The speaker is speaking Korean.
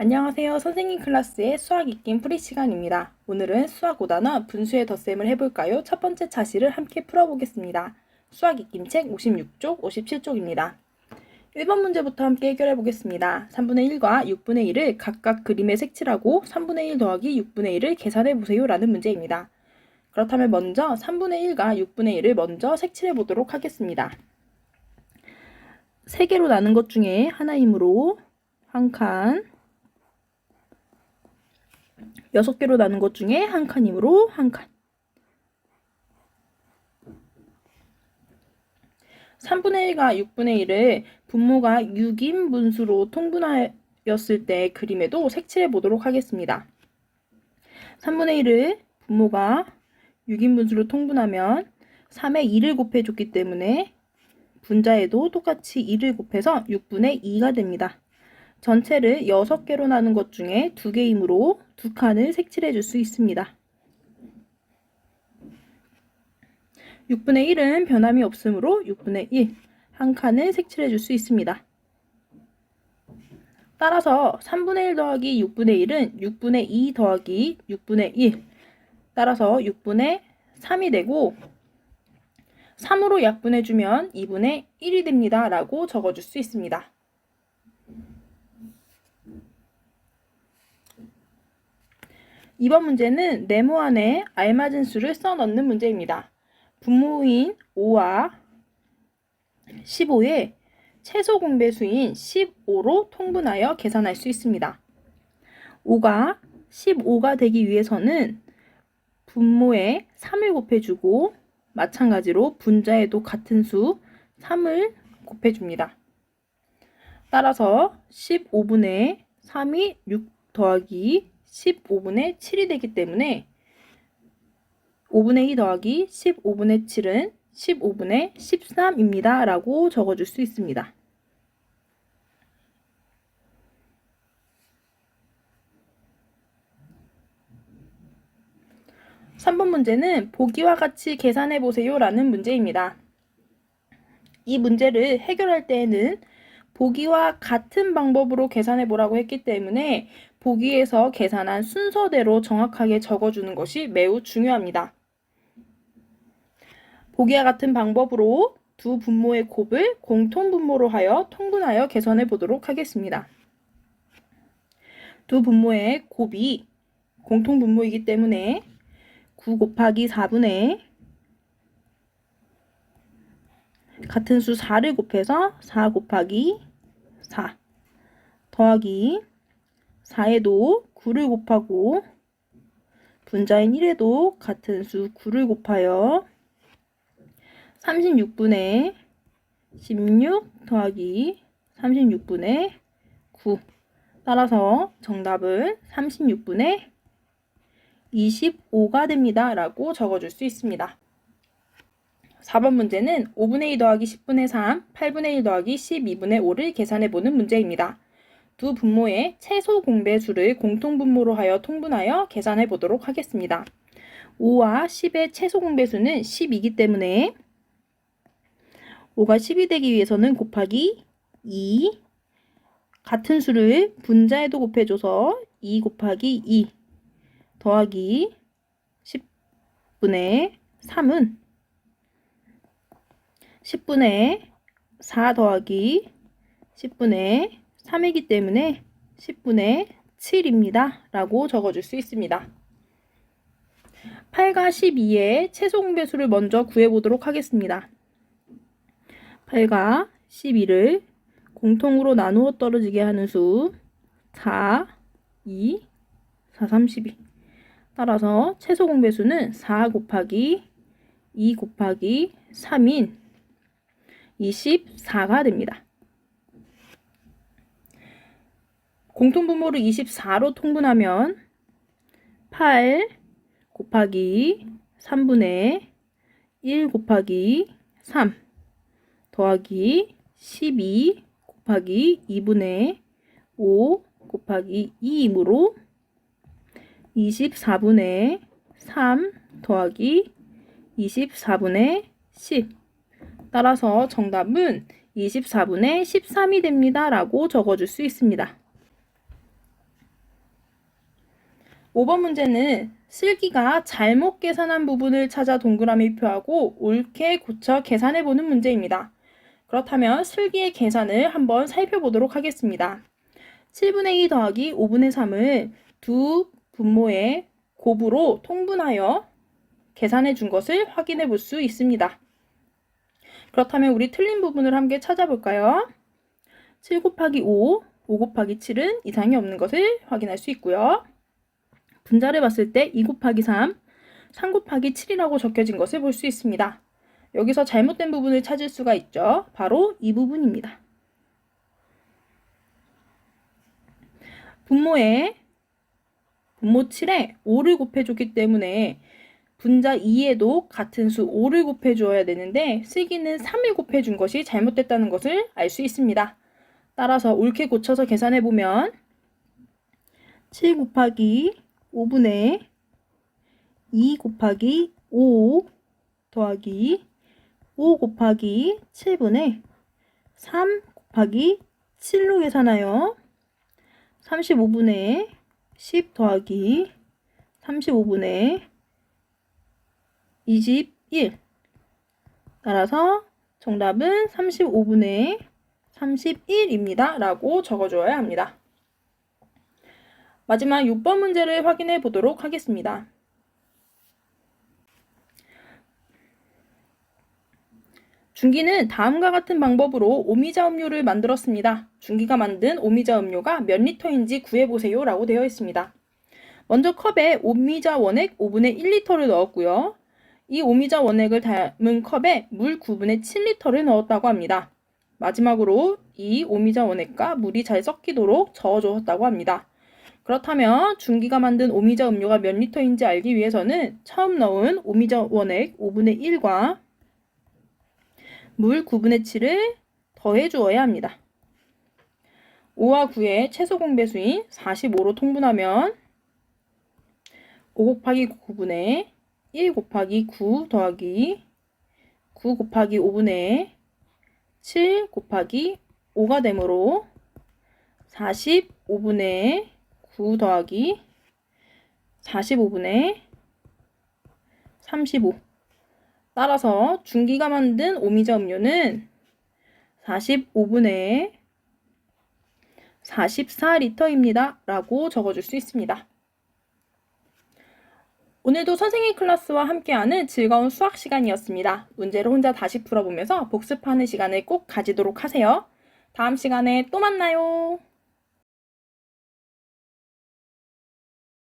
안녕하세요. 선생님 클래스의 수학 익힘 프리 시간입니다. 오늘은 수학 5단원 분수의 덧셈을 해볼까요? 첫 번째 차시를 함께 풀어보겠습니다. 수학 익힘 책 56쪽, 57쪽입니다. 1번 문제부터 함께 해결해 보겠습니다. 3분의 1과 6분의 1을 각각 그림에 색칠하고 3분의 1 더하기 6분의 1을 계산해 보세요 라는 문제입니다. 그렇다면 먼저 3분의 1과 6분의 1을 먼저 색칠해 보도록 하겠습니다. 3개로 나눈 것 중에 하나이므로 한 칸, 여섯 개로 나눈 것 중에 한 칸이므로 한 칸. 3분의 1과 6분의 1을 분모가 6인 분수로 통분하였을 때 그림에도 색칠해 보도록 하겠습니다. 3분의 1을 분모가 6인 분수로 통분하면 3에 2를 곱해줬기 때문에 분자에도 똑같이 2를 곱해서 6분의 2가 됩니다. 전체를 6개로 나눈 것 중에 2개이므로 두 칸을 색칠해 줄 수 있습니다. 6분의 1은 변함이 없으므로 6분의 1, 한 칸을 색칠해 줄 수 있습니다. 따라서 3분의 1 더하기 6분의 1은 6분의 2 더하기 6분의 1, 따라서 6분의 3이 되고 3으로 약분해주면 2분의 1이 됩니다. 라고 적어줄 수 있습니다. 이번 문제는 네모 안에 알맞은 수를 써 넣는 문제입니다. 분모인 5와 15에 최소 공배수인 15로 통분하여 계산할 수 있습니다. 5가 15가 되기 위해서는 분모에 3을 곱해주고 마찬가지로 분자에도 같은 수 3을 곱해줍니다. 따라서 15분의 3이 6 더하기 15분의 7이 되기 때문에 5분의 2 더하기 15분의 7은 15분의 13입니다. 라고 적어줄 수 있습니다. (3번) 문제는 보기와 같이 계산해 보세요 라는 문제입니다. 이 문제를 해결할 때에는 보기와 같은 방법으로 계산해 보라고 했기 때문에 보기에서 계산한 순서대로 정확하게 적어주는 것이 매우 중요합니다. 보기와 같은 방법으로 두 분모의 곱을 공통 분모로 하여 통분하여 계산해 보도록 하겠습니다. 두 분모의 곱이 공통 분모이기 때문에 9 곱하기 4분의 같은 수 4를 곱해서 4 곱하기 4 더하기 4에도 9를 곱하고 분자인 1에도 같은 수 9를 곱하여 36분의 16 더하기 36분의 9 따라서 정답은 36분의 25가 됩니다. 라고 적어줄 수 있습니다. 4번 문제는 5분의 2 더하기 10분의 3, 8분의 1 더하기 12분의 5를 계산해보는 문제입니다. 두 분모의 최소 공배수를 공통분모로 하여 통분하여 계산해 보도록 하겠습니다. 5와 10의 최소 공배수는 10이기 때문에 5가 10이 되기 위해서는 곱하기 2 같은 수를 분자에도 곱해줘서 2 곱하기 2 더하기 10분의 3은 10분의 4 더하기 10분의 3이기 때문에 10분의 7입니다. 라고 적어줄 수 있습니다. 8과 12의 최소 공배수를 먼저 구해보도록 하겠습니다. 8과 12를 공통으로 나누어 떨어지게 하는 수 4, 2, 4, 32 따라서 최소 공배수는 4 곱하기 2 곱하기 3인 24가 됩니다. 공통분모를 24로 통분하면 8 곱하기 3분의 1 곱하기 3 더하기 12 곱하기 2분의 5 곱하기 2이므로 24분의 3 더하기 24분의 10 따라서 정답은 24분의 13이 됩니다. 라고 적어줄 수 있습니다. 5번 문제는 슬기가 잘못 계산한 부분을 찾아 동그라미 표하고 옳게 고쳐 계산해 보는 문제입니다. 그렇다면 슬기의 계산을 한번 살펴보도록 하겠습니다. 7분의 2 더하기 5분의 3을 두 분모의 곱으로 통분하여 계산해 준 것을 확인해 볼 수 있습니다. 그렇다면 우리 틀린 부분을 함께 찾아볼까요? 7 곱하기 5, 5 곱하기 7은 이상이 없는 것을 확인할 수 있고요. 분자를 봤을 때 2 곱하기 3, 3 곱하기 7이라고 적혀진 것을 볼 수 있습니다. 여기서 잘못된 부분을 찾을 수가 있죠. 바로 이 부분입니다. 분모에 분모 7에 5를 곱해줬기 때문에 분자 2에도 같은 수 5를 곱해주어야 되는데 슬기는 3을 곱해준 것이 잘못됐다는 것을 알 수 있습니다. 따라서 옳게 고쳐서 계산해보면 7 곱하기 5분의 2 곱하기 5 더하기 5 곱하기 7분의 3 곱하기 7로 계산하여 35분의 10 더하기 35분의 21 따라서 정답은 35분의 31입니다. 라고 적어줘야 합니다. 마지막 6번 문제를 확인해 보도록 하겠습니다. 준기는 다음과 같은 방법으로 오미자 음료를 만들었습니다. 준기가 만든 오미자 음료가 몇 리터인지 구해보세요 라고 되어 있습니다. 먼저 컵에 오미자 원액 5분의 1리터를 넣었고요. 이 오미자 원액을 담은 컵에 물 9분의 7리터를 넣었다고 합니다. 마지막으로 이 오미자 원액과 물이 잘 섞이도록 저어주었다고 합니다. 그렇다면 준기가 만든 오미자 음료가 몇 리터인지 알기 위해서는 처음 넣은 오미자 원액 5분의 1과 물 9분의 7을 더해 주어야 합니다. 5와 9의 최소 공배수인 45로 통분하면 5 곱하기 9분의 1 곱하기 9 더하기 9 곱하기 5분의 7 곱하기 5가 되므로 45분의 9 더하기 45분의 35 따라서 준기가 만든 오미자 음료는 45분의 44리터입니다. 라고 적어줄 수 있습니다. 오늘도 선생님 클래스와 함께하는 즐거운 수학 시간이었습니다. 문제를 혼자 다시 풀어보면서 복습하는 시간을 꼭 가지도록 하세요. 다음 시간에 또 만나요.